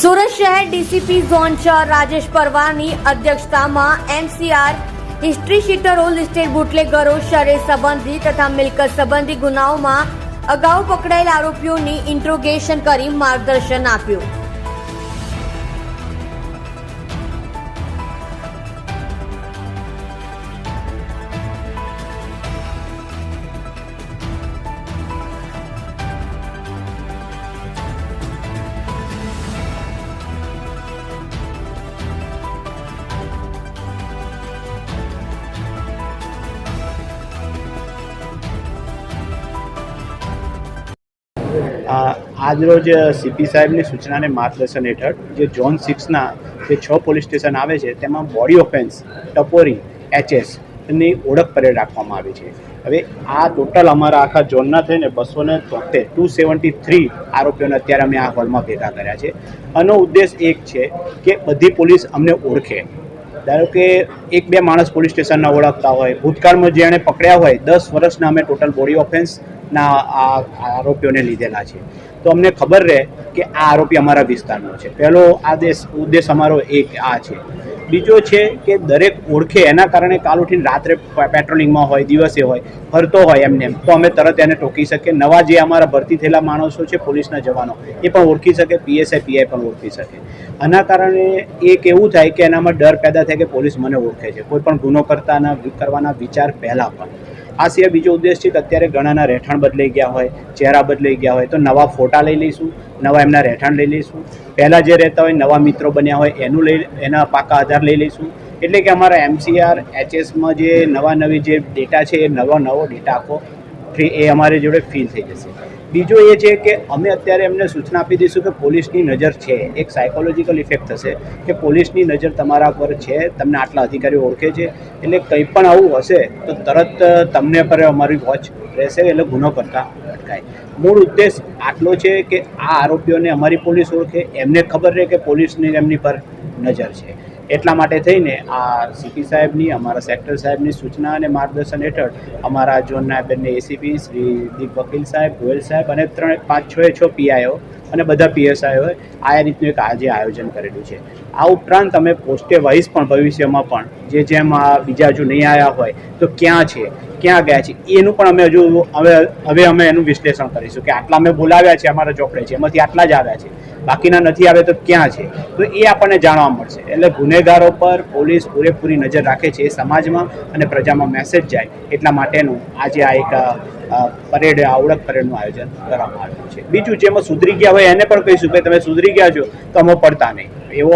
સુરત શહેર DCP zone ચાર રાજેશ પરવારની અધ્યક્ષતામાં એમસીઆર હિસ્ટ્રી શીટરો લિસ્ટેડ બુટલેગરો શરે સંબંધી તથા મિલકત સંબંધી ગુનાઓમાં અગાઉ પકડાયેલ આરોપીઓની ઇન્ટ્રોગેશન કરી માર્ગદર્શન આપ્યું. આજરોજ સીપી સાહેબની સૂચનાને માર્ગદર્શન હેઠળ જે ઝોન સિક્સના જે છ પોલીસ સ્ટેશન આવે છે, તેમાં બોડી ઓફેન્સ, ટપોરી એચએસની ઓળખ પરેડ રાખવામાં આવી છે. હવે આ ટોટલ અમારા આખા ઝોનના થઈને બસો ને તોતેર ટુ સેવન્ટી થ્રી આરોપીઓને અત્યારે અમે આ હોલમાં ભેગા કર્યા છે. આનો ઉદ્દેશ એક છે કે બધી પોલીસ અમને ઓળખે. ધારો કે એક બે માણસ પોલીસ સ્ટેશનના ઓળખતા હોય, ભૂતકાળમાં જેણે પકડ્યા હોય, દસ વર્ષના અમે ટોટલ બોડી ઓફેન્સના આ આરોપીઓને લીધેલા છે. તો અમને ખબર રહે કે આ આરોપી અમારા વિસ્તારનો છે. પહેલો આદેશ, ઉદ્દેશ અમારો એક આ છે. બીજો છે કે દરેક ઓળખે, એના કારણે કાલ ઉઠીને રાત્રે પેટ્રોલિંગમાં હોય, દિવસે હોય, ફરતો હોય એમને એમ, તો અમે તરત એને ટોકી શકીએ. નવા જે અમારા ભરતી થયેલા માણસો છે, પોલીસના જવાનો, એ પણ ઓળખી શકે પીએસઆઈ પીઆઈ પણ ઓળખી શકે. આના કારણે એક એવું થાય કે એનામાં ડર પેદા થાય કે પોલીસ મને ઓળખે છે. કોઈ પણ ગુનો કરતાના, કરવાના વિચાર પહેલાં પણ. આ સિવાય બીજો ઉદ્દેશ છે કે અત્યારે ઘણાના રહેઠાણ બદલાઈ ગયા હોય, ચહેરા બદલાઈ ગયા હોય, તો નવા ફોટા લઈ લઈશું, નવા એમના રહેઠાણ લઈ લઈશું. પહેલાં જે રહેતા હોય, નવા મિત્રો બન્યા હોય, એનું લઈ, એના પાકા આધાર લઈ લઈશું. એટલે કે અમારા એમસીઆર, એચએસમાં જે નવા નવી જે ડેટા છે, એ નવો નવો ડેટા આખો ફ્રી એ અમારી જોડે ફીલ થઈ જશે. બીજો એ છે કે અમે અત્યારે એમને સૂચના આપી દઈશું કે પોલીસની નજર છે. એક સાયકોલોજીકલ ઇફેક્ટ થશે કે પોલીસની નજર તમારા પર છે, તમને આટલા અધિકારીઓ ઓળખે છે. એટલે કંઈ પણ આવું હશે તો તરત તમને પર અમારી વોચ રહેશે, એટલે ગુનો કરતા અટકાય. મૂળ ઉદ્દેશ આટલો છે કે આ આરોપીઓને અમારી પોલીસ ઓળખે. એમને ખબર રહે કે પોલીસની એમની પર નજર છે. એટલા માટે થઈને આ સીપી સાહેબની, અમારા સેક્ટર સાહેબની સૂચના અને માર્ગદર્શન હેઠળ અમારા ઝોનના બંને એસીપી શ્રી દીપ વકીલ સાહેબ, ગોયલ સાહેબ અને ત્રણ, પાંચ, છ છ પીઆઈઓ અને બધા પીએસઆઈઓએ આ રીતનું એક આજે આયોજન કરેલું છે. આ ઉપરાંત અમે પોસ્ટે વાઇઝ પણ ભવિષ્યમાં પણ જે જેમ આ બીજા હજુ નહીં આવ્યા હોય તો ક્યાં છે, ક્યાં ગયા છે, એનું પણ અમે હજુ હવે હવે અમે એનું વિશ્લેષણ કરીશું કે આટલા અમે બોલાવ્યા છે, અમારા ચોપડે છે, એમાંથી આટલા જ આવ્યા છે. બાકીના નથી આવે તો ક્યાં છે? તો એ આપણને જાણવા મળશે. એટલે ગુનેગારો પર પોલીસ પૂરેપૂરી નજર રાખે છે એ સમાજમાં અને પ્રજામાં મેસેજ જાય એટલા માટેનું આજે આ એક પરેડ, આવડત પરેડનું આયોજન કરવામાં આવ્યું છે. બીજું જેમાં સુધરી ગયા હોય એને પણ કહીશું. કે તમે સુધરી ગયા છો તો અમે પડતા નહીં. એવો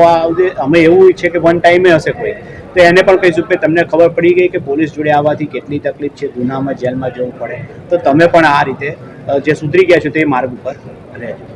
અમે એવું છે કે વન ટાઈમે હશે કોઈ. તો એને પણ કહીશું કે તમને ખબર પડી ગઈ કે પોલીસ જોડે આવવાથી કેટલી તકલીફ છે, ગુનામાં જેલમાં જવું પડે. તો તમે પણ આ રીતે જે સુધરી ગયા છો તે માર્ગ ઉપર રહેજો.